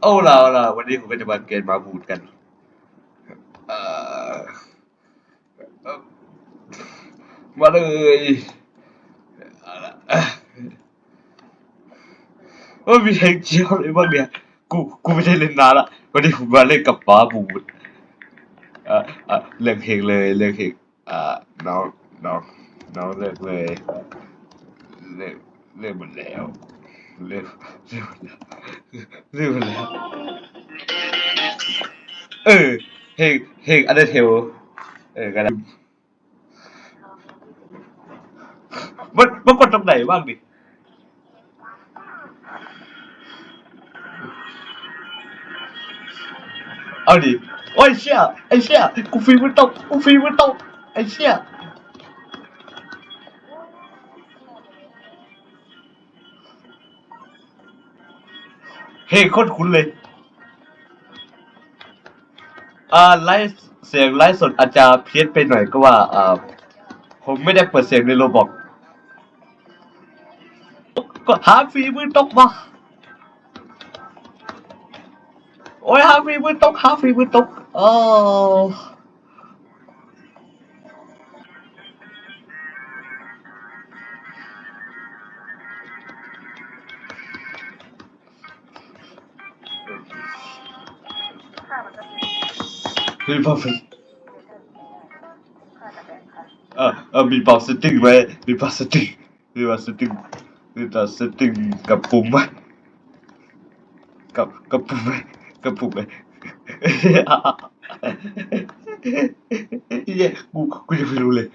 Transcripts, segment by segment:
เอาล่ะเอาล่ะวันนี้ผมก็จะมาเกณฑ์มาบูดกันเออมาเลยเอาล่ะว่ามีเพลงเจียวอะไรบ้างเนี่ย กู กูไม่ได้เล่นนานละ วันนี้ผมมาเล่นกับป้าบูดเอ่อเอ่อเลือกเพลงเลย เลือกเพลงอ่อน้องน้องน้องเลือกเลย เลือกเลือกหมดแล้ว เลือกเลือกหมดแล้ว ลืมแล้ว เออเพลงเพลงอันเดอร์เทลเออกันมันมันกดตรงไหนบ้างดิเอาดิโอ้ยเชี่ยไอ้เชี่ยกูฟีมันตกกูฟีมันตกไอ้เชี่ย เพลงโคตรคุ้นเลยอ่าไลฟ์เสียงไลฟ์สดอาจจะเพี้ยนไปหน่อยก็ว่าอ่าผมไม่ได้เปิดเสียงในโรบอกก็หาฟีมือตกมาโอ้ยหาฟีมือตกหาฟีมือตกโอ้ มีเป่าเออเออมีเป่าสติงไหมมีเป่าสติงมีเป่าสติงมีเป่าสติงกับปุ่มไหมกับกับปุ่มไหมกับปุ่มไหมเย้กูกูยังไม่รู้เลย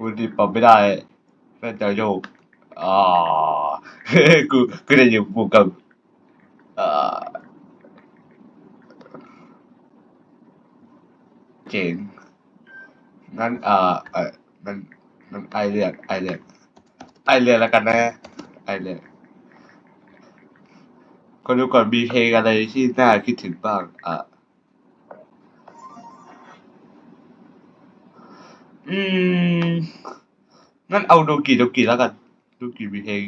วันนี้ปรับไม่ได้แม่จะโยกอ่ากูกูได้ยินปุ่มกับอ่าเจ๋ง งั้นอ่าเอองั้นงั้นไอเรียกไอเรียกไอเรียกแล้วกันนะไอเรียกก็ดูก่อนมีเพลงอะไรที่น่าคิดถึงบ้างอะอืมงั้นเอาโดกิโดกิแล้วกันโดกิมีเพลง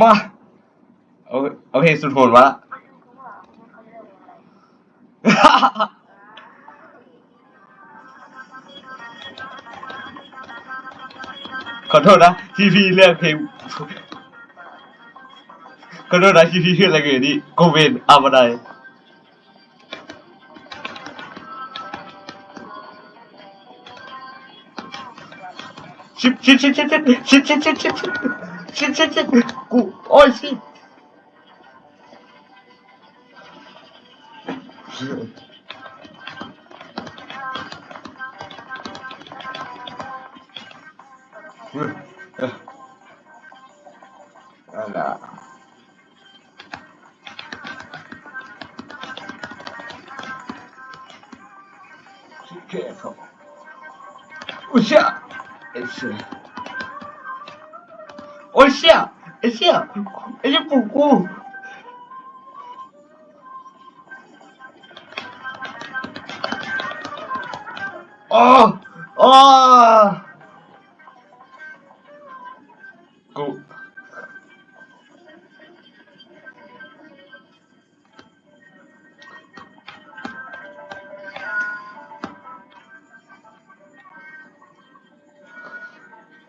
มาเอาเอาเพลงสุดโหดมาละ ขอโทษนะที่พี่เลือกเพลงขอโทษนะที่พี่เลือกอะไรเงี้ยนี่โกเวนอามาไดชิบชิบชิบชิบชิบชิบชิบชิบชิบชิบชิบชิบชิบกูโอ้ยชิบ 지금 알라 계속 으쌰 으쌰 으쌰 으쌰 으쌰 보고 哦哦哦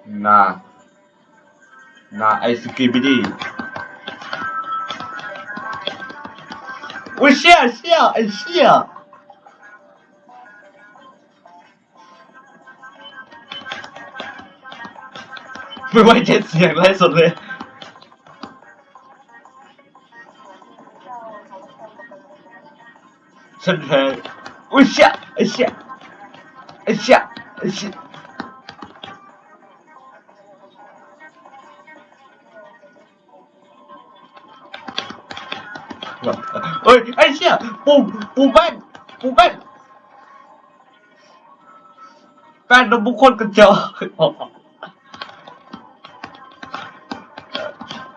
那那 ice cube die sia. ไม่ไว้เจ็ดเสียงไล่สดเลย ฉันแพ้อุ้ยเชี่ยอ้เชี่ยอ้เชี่ยอ้เชี่ยเฮ้ยไอ้เชี่ยปุ่มปุ่มแป้นปุ่มแป้นแป้นนมบุคคลกระจอ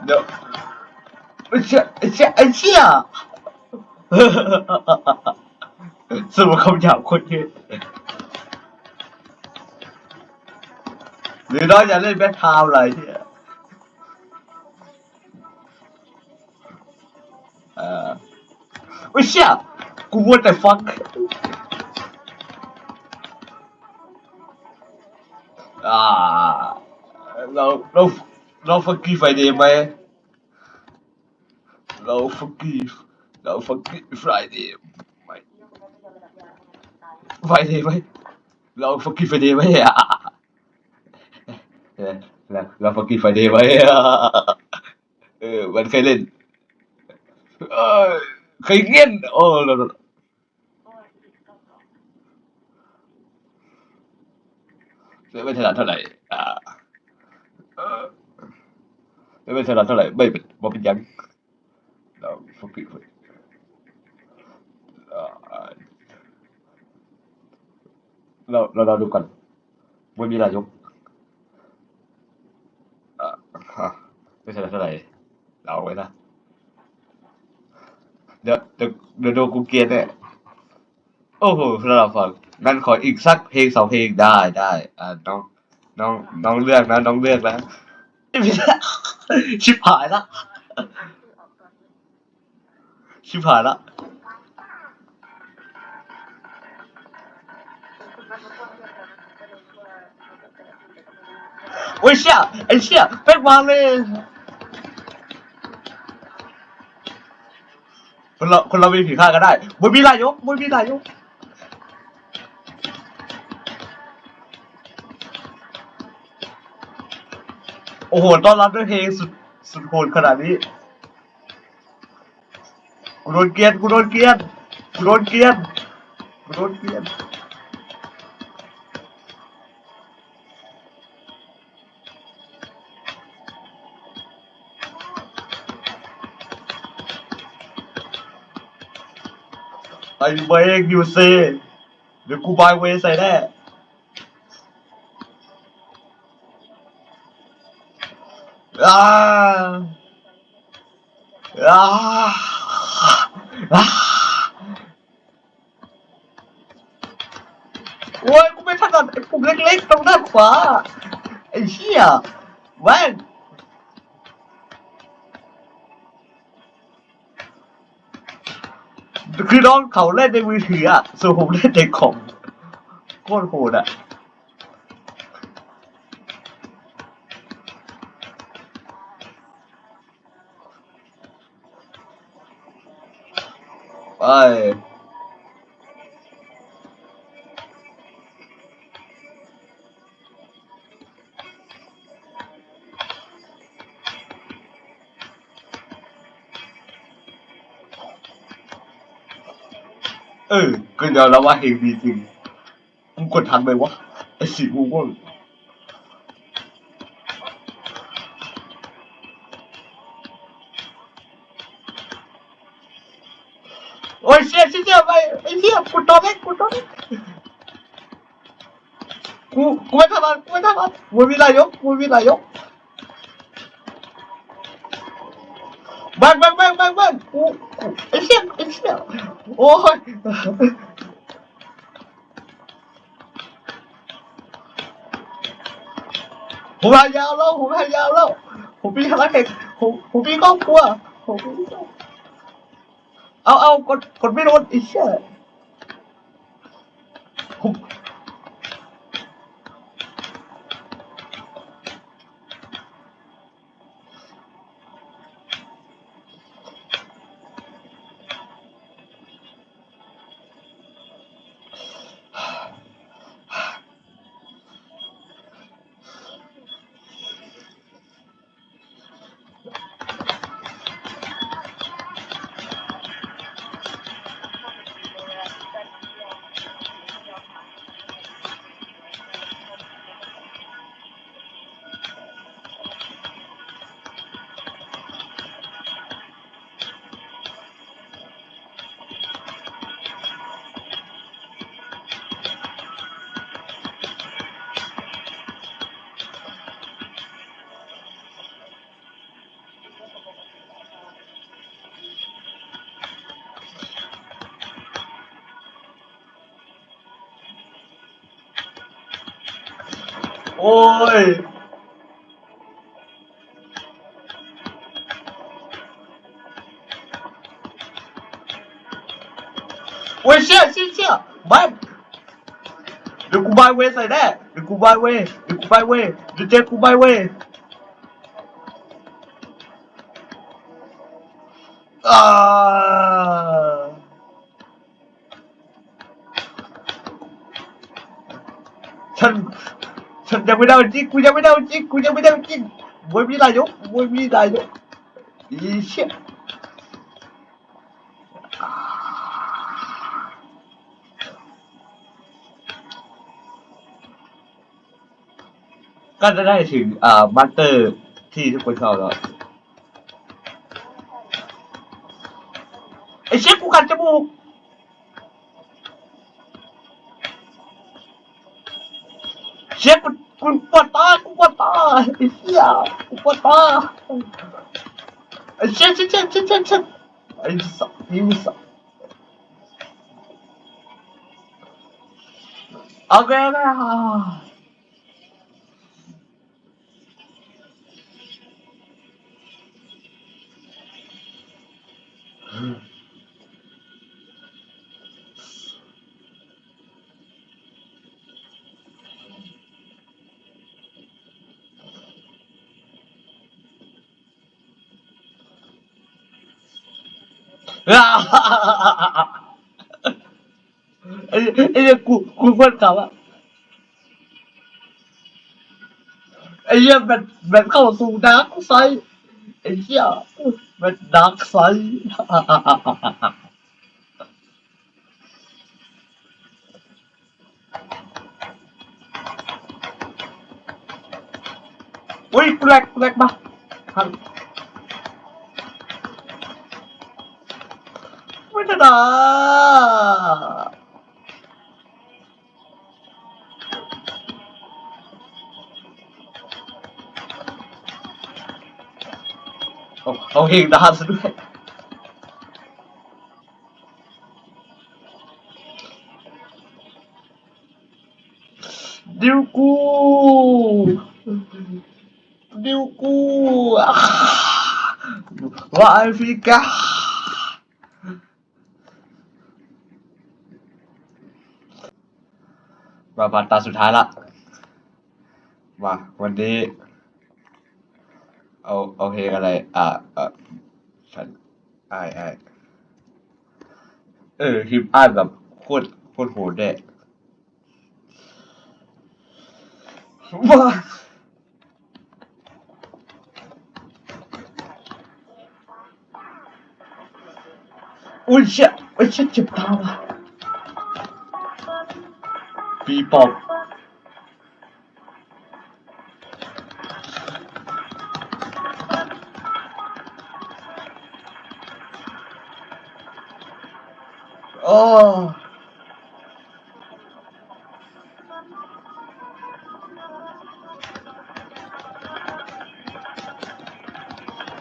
เดี๋ยวไอ้เชี่ยไอ้เชี่ยไอ้เชี่ยสรุปคำหยาบคนเยอะรือน้องจะเล่นแบ็คไทม์อะไรเนี่ยเออไม่เชี่ยกู what the fuck อ่าเราเราเราฟักกี้ไฟเดย์ไหม เราฟักกี้เราฟักกี้ไฟเดย์ไหมไฟเดย์ไหมเราฟักกี้ไฟเดย์ไหมอะเราเราฟักกี้ไฟเดย์ไหมอะเออมันเคยเล่นเออเคยเงี้ยนโอ้เราไม่ถนัดเท่าไหร่อ่าเออไม่ถนัดเท่าไหร่ไม่เป็นบ่เป็นยัง เราฟักกี้ไฟอ่าเราเราเราดูก่อนว่ามีนายกอ่าฮะไม่ถนัดเท่าไหร่เราไว้นะ เดี๋ยวเดี๋ยวเดี๋ยวดนกูเกียดเนี่ยโอ้โหเราฟังนั่นขออีกสักเพลงสองเพลงได้ได้อ่าน้องน้องน้องเลือกนะ น้องเลือกนะไม่ใช่ชิบหายละ ชิบหายละโอ้ยเชี่ยไอ้เชี่ยแป๊กมาเลยคนเราคนเรามีผิดพลาดก็ได้บุญมีนายกบุญมีนายกโอ้โหต้อนรับด้วยเพลงสุดสุดโหดขนาดนี้ โดนเกลียนกูโดนเกลียนกูโดนเกลียนกูโดนเกลียนไอ้เบงยูเซเดี๋ยวกูบายเวย์ใส่แน่อ่าอ่าอ่า โอ้ยกูไม่ถนัดไอ้ปุ่มเล็กๆตรงด้านขวา ไอ้เชี่ยแม่งคือน้องเขาเล่นในมือถืออะส่วนผมเล่นในคอมโคตรโหดอะ ไปเออก็ยอมรับว่าเฮงดีจริงกูกดทันไหมวะ ไอ้สีม่วง โอ้ยเชี่ยเชี่ยเชี่ยไปไอ้เชี่ยกูตอนเล็กกูตอนเล็กกูกูไม่ทำมันกูไม่ทำมันมึงมีนายกมึงมีนายกบังบังบังบังบังกูกูไอ้เชี่ยไอ้เชี่ยโอ้ยผมพายาวแล้วผมพายาวแล้วผมมีอะไรผมผมมีครอบครัวผมมีครอบ เอาเอากดกดไม่โดนไอ้เชี่ย ผมโอ้ยโอ้ยเชี่ยเชี่ยเชี่ยบ้านเดี๋ยวกู ฉันยังไม่ได้จริงกูยังไม่ได้จริงกูยังไม่ได้จริงมวยมีนายกมวยมีนายกอีเชี่ยก็จะได้ถึงอ่ามาสเตอร์ที่ทุกคนชอบแล้วไอ้เชฟกูคันจมูก เชฟกูกูปวดตากูปวดตาไอ้เหี้ย ไอ้เชฟเชฟเชฟเชฟเชฟเชฟไอ้สัสนี่สัสโอเคโอเคอ่าไอ้ไอ้เนี่ยกูกูเพื่อนเขาอะไอ้เหี้ยมันมันเข้าสู่ดาร์กไซด์ไอ้เหี้ยมันดาร์กไซด์อุ้ยแหลกแหลกมาหันไม่ได้นะ เอาเอาเพลง ดานซะมาผ่านตาสุดท้ายละมาวันนี้ เอาเอาเพลงอะไร อ่าอ่าฉันไอ้ายอ้เออฮิปอ้ายแบบโคตรโคตรโหดแน่ว้าอุ้ยเชี่ยอุ้ยเชี่ยเจ็บตาว่ะ ปีปอบโอ้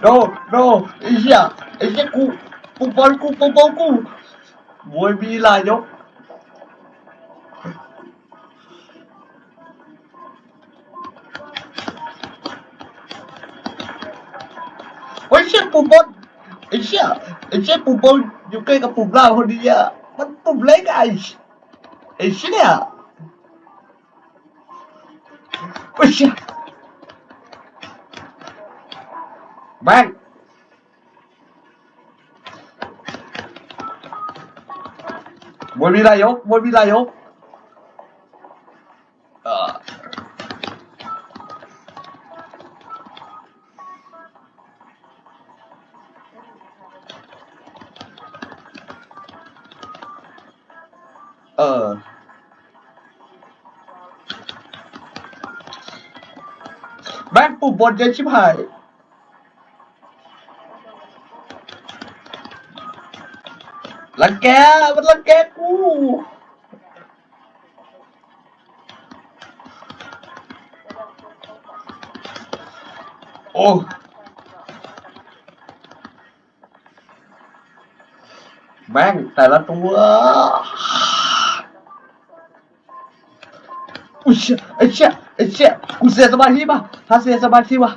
โนโนไอ้ ปบอลกูมวยมีหลายยกโอ้ยเชี่ยปุ่มบอลไอ้เชี่ยไอ้เชี่ยปุ่มบอลอยู่ใกล้กับปุ่มล่างคนนี้อะมันปุ่มเล็กอะไอ้ไอ้เชี่ยโอ้ยเชี่ยแม่งมวยมีนายกมวยมีนายก แม่งปุ่มบนเยอะชิบหายรังแกมันรังแกกูโอ้แม่งแต่ละตัวอุ้ยเชี่ยไอ้เชี่ย ไอ้เชี่ยกูเสียสมาธิป่ะถ้าเสียสมาธิป่ะ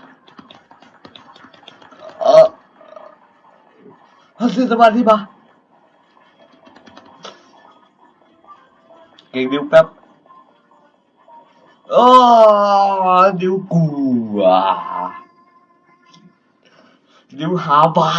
เออถ้าเสียสมาธิป่ะเก่งดิวแป๊บโอ้ดิวกูอะดิวหาบา